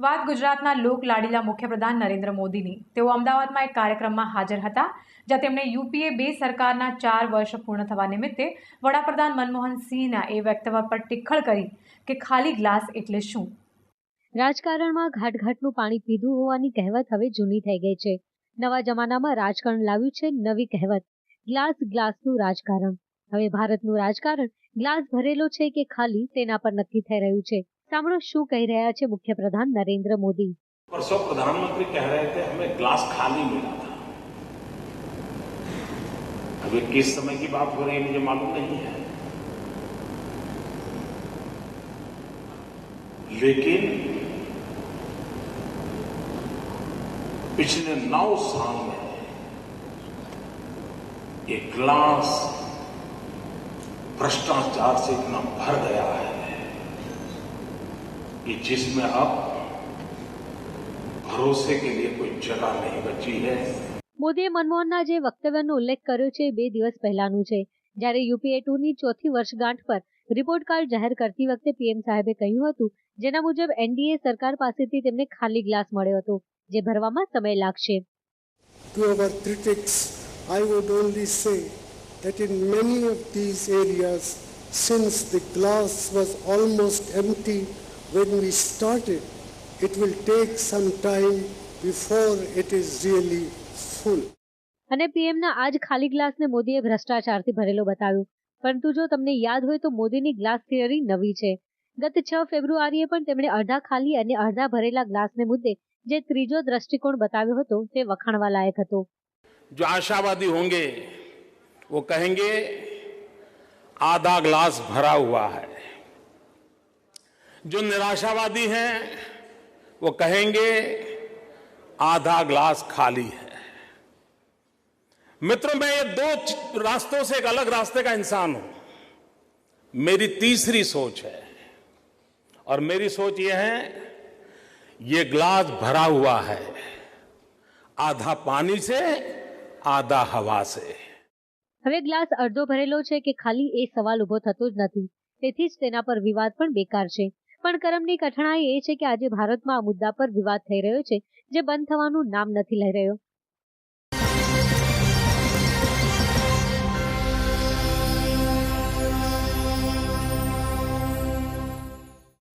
વાત ગુજરાતના લોક લાડીલા મુખ્યપ્રધાન નરેન્દ્ર મોદીની. તેઓ અમદાવાદમાં એક કાર્યક્રમમાં હાજર હતા, જ્યાં તેમણે યુપીએ બે સરકારના ચાર વર્ષ પૂર્ણ થવા નિમિત્તે વડાપ્રધાન મનમોહન સિંહના એ વક્તવ્ય પર ટિખળ કરી કે ખાલી ગ્લાસ એટલે શું? રાજકારણમાં ઘાટઘાટનું પાણી પીધું હોવાની કહેવત હવે જૂની થઈ ગઈ છે. નવા જમાનામાં રાજકારણ લાવ્યું છે નવી કહેવત. ગ્લાસ ગ્લાસનું રાજકારણ. હવે ભારતનું રાજકારણ ગ્લાસ ભરેલો છે કે ખાલી તેના પર નક્કી થઈ રહ્યું છે. સાંભળો શું કહી રહ્યા છે મુખ્યપ્રધાન નરેન્દ્ર મોદી परसों प्रधानमंत्री कह रहे थे हमें ग्लास खाली मिला था अभी किस समय की बात हो रही है मुझे मालूम नहीं है लेकिन पिछले नौ साल में ये ग्लास भ्रष्टाचार से इतना भर गया है कि जिसमें अब भरोसे के लिए कोई जगह नहीं बची है મોદીએ મનમોહનના જે વક્તવ્યનો ઉલ્લેખ કર્યો છે એ બે દિવસ પહેલાનું છે જ્યારે યુપીએ ટુની ચોથી વર્ષગાંઠ પર રિપોર્ટ કાર્ડ જાહેર કરતી વખતે પીએમ સાહેબે કહ્યું હતું જેના મુજબ એનડીએ સરકાર પાસેથી તેમને ખાલી ગ્લાસ મળ્યો હતો જે ભરવામાં સમય લાગશે To our critics, I would only say that in many of these areas, since the glass was almost empty when we start it, it will take some time before it is really full. અને પીએમના આ જ ખાલી ગ્લાસને મોદીએ ભ્રષ્ટાચારથી ભરેલો બતાવ્યો. પરંતુ જો તમને યાદ હોય તો મોદીની ગ્લાસ થિયરી નવી છે. ગત છ ફેબ્રુઆરીએ પણ તેમણે અડધા ખાલી અને અડધા ભરેલા ગ્લાસને મુદ્દે જે ત્રીજો દ્રષ્ટિકોણ બતાવ્યો હતો તે વખાણવા લાયક હતો. જો આશાવાદી હોંગે વો કહેંગે આધા ગ્લાસ ભરા હુઆ હૈ. जो निराशावादी हैं वो कहेंगे आधा ग्लास खाली है मित्रों मैं ये दो च- रास्तों से एक अलग रास्ते का इंसान हूं मेरी तीसरी सोच है और मेरी सोच ये है ये ग्लास भरा हुआ है आधा पानी से आधा हवा से હવે ગ્લાસ અડધો ભરેલો છે કે ખાલી એ સવાલ ઉભો થતો જ નથી તેથી જ તેના પર વિવાદ પણ બેકાર છે પણ કરમની કઠણાઈ એ છે કે આજે ભારતમાં આ મુદ્દા પર વિવાદ થઈ રહ્યો છે, જે બંધ થવાનું નામ નથી લઈ રહ્યો.